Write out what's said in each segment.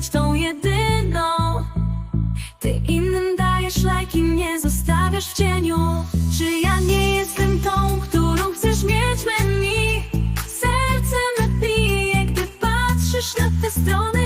być tą jedyną. Ty innym dajesz lajki, nie zostawiasz w cieniu. Czy ja nie jestem tą, którą chcesz mieć w menu? Serce napije, gdy patrzysz na te strony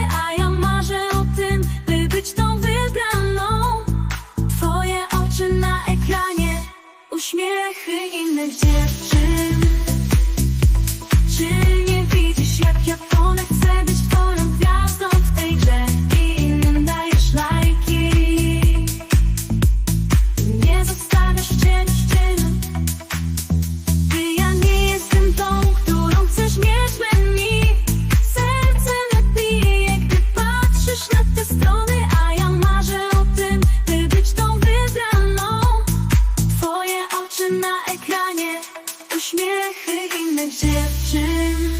uśmiechy innych dziewczyn.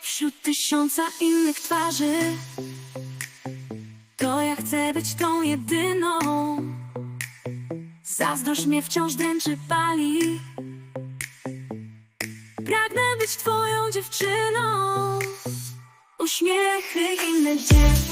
Wśród tysiąca innych twarzy To ja chcę być tą jedyną. Zazdrość mnie wciąż dręczy pali być twoją dziewczyną. Uśmiechy innych dziewczyn